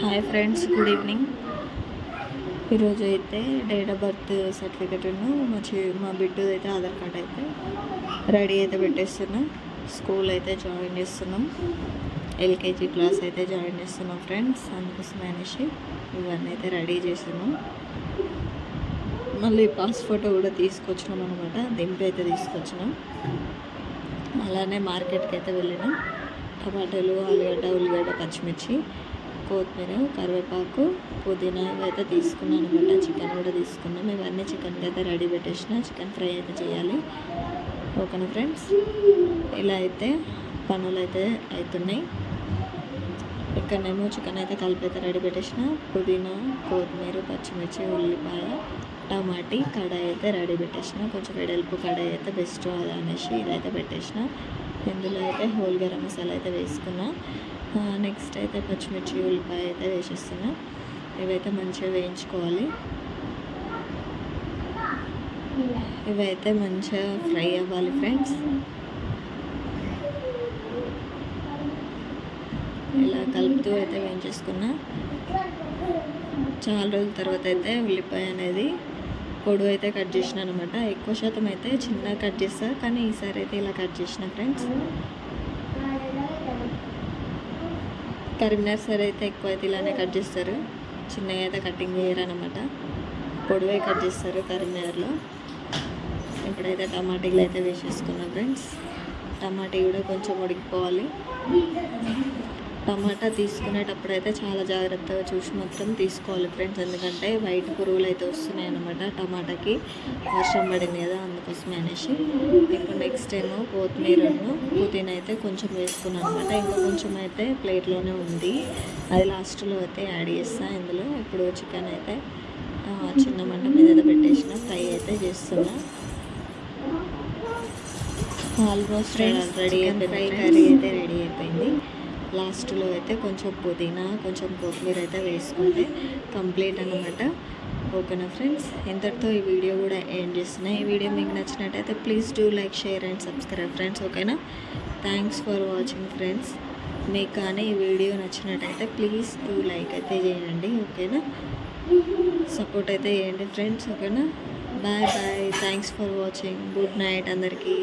Hi friends good evening. ఈరోజు అయితే date of birth సర్టిఫికెట్ను మా మా బిడ్డది అయితే ఆధార్ కార్డ్ అయితే రెడీ అయితే పెట్టేస్తున్నాం. స్కూల్ అయితే జాయిన్ చేస్తున్నాం. ఎల్కేజీ క్లాస్ అయితే జాయిన్ చేస్తున్నాం ఫ్రెండ్స్ అందుకోసం అనేసి ఇవన్నీ అయితే రెడీ చేస్తున్నాం. మళ్ళీ పాస్ ఫోటో కూడా తీసుకొచ్చినాం అనమాట దింపి అయితే తీసుకొచ్చినాం. అలానే మార్కెట్కి అయితే వెళ్ళినాం. టమాటాలు ఆలుగడ్డ ఉల్లిగడ్డ పచ్చిమిర్చి కొత్తిమీర కరివేపాకు పుదీనా అయితే తీసుకున్నాను అనమాట. చికెన్ కూడా తీసుకున్నాం. ఇవన్నీ చికెన్కి అయితే రెడీ పెట్టేసిన. చికెన్ ఫ్రై అయితే చేయాలి. ఓకేనా ఫ్రెండ్స్? ఇలా అయితే పనులు అయితే అవుతున్నాయి. ఇక్కడనేమో చికెన్ అయితే కలిపి అయితే రెడీ పెట్టేసిన. పుదీనా కొత్తిమీర పచ్చిమిర్చి ఉల్లిపాయ టమాటీ కడాయి అయితే రెడీ పెట్టేసిన. కొంచెం వెడల్పు కడాయి అయితే బెస్ట్ అది అనేసి ఇదైతే పెట్టేసిన. ఇందులో అయితే హోల్ గరం మసాలా అయితే వేసుకున్నా. నెక్స్ట్ అయితే పచ్చిమిర్చి ఉల్లిపాయ అయితే వేసేస్తున్నా. ఇవైతే మంచిగా వేయించుకోవాలి. ఇవైతే మంచిగా ఫ్రై అవ్వాలి ఫ్రెండ్స్. ఇలా కలుపుతూ అయితే వేయించేసుకున్నా. చాలా రోజుల తర్వాత అయితే ఉల్లిపాయ అనేది పొడవు అయితే కట్ చేసిన అనమాట ఎక్కువ శాతం అయితే చిన్నగా కట్ చేస్తా కానీ ఈసారి అయితే ఇలా కట్ చేసిన ఫ్రెండ్స్. కరీంనగర్ సైడ్ అయితే ఎక్కువ అయితే ఇలానే కట్ చేస్తారు. చిన్నగా అయితే కటింగ్ చేయరు అనమాట పొడవే కట్ చేస్తారు కరీంనగర్లో ఇప్పుడైతే టమాటీలు అయితే వేసేసుకున్నాం ఫ్రెండ్స్. టమాటీ కూడా కొంచెం ఉడికిపోవాలి. టమాటా తీసుకునేటప్పుడు అయితే చాలా జాగ్రత్తగా చూసి మాత్రం తీసుకోవాలి ఫ్రెండ్స్. ఎందుకంటే వైట్ పురుగులు అయితే వస్తున్నాయి అనమాట టమాటాకి. వర్షం పడింది కదా అందుకోసమే అనేసి. ఇప్పుడు నెక్స్ట్ ఏమో కొత్తిమీరను పుదీనా అయితే కొంచెం వేసుకున్నాను అనమాట ఇంకా కొంచెం అయితే ప్లేట్లోనే ఉంది. అది లాస్ట్లో అయితే యాడ్ చేస్తాను ఇందులో ఇప్పుడు చికెన్ అయితే చిన్న మంట మీద పెట్టేసిన. ఫ్రై అయితే చేస్తున్నా. ఆల్మోస్ట్ రెడీ అయిపోయింది కర్రీ అయితే రెడీ అయిపోయింది. లాస్ట్లో అయితే కొంచెం పుదీనా కొంచెం కొత్తిమీర అయితే వేసుకుంటే కంప్లీట్ అనమాట ఓకేనా ఫ్రెండ్స్? ఇంతటితో ఈ వీడియో కూడా ఎండ్ చేస్తున్నా? ఈ వీడియో మీకు నచ్చినట్టయితే please do like share and subscribe friends ఓకేనా? Thanks for watching friends. మీకు కానీ ఈ వీడియో నచ్చినట్టయితే ప్లీజ్ డూ లైక్ అయితే చేయండి ఓకేనా? సపోర్ట్ అయితే చేయండి ఫ్రెండ్స్ ఓకేనా? Bye bye. Thanks for watching. Good night అందరికీ.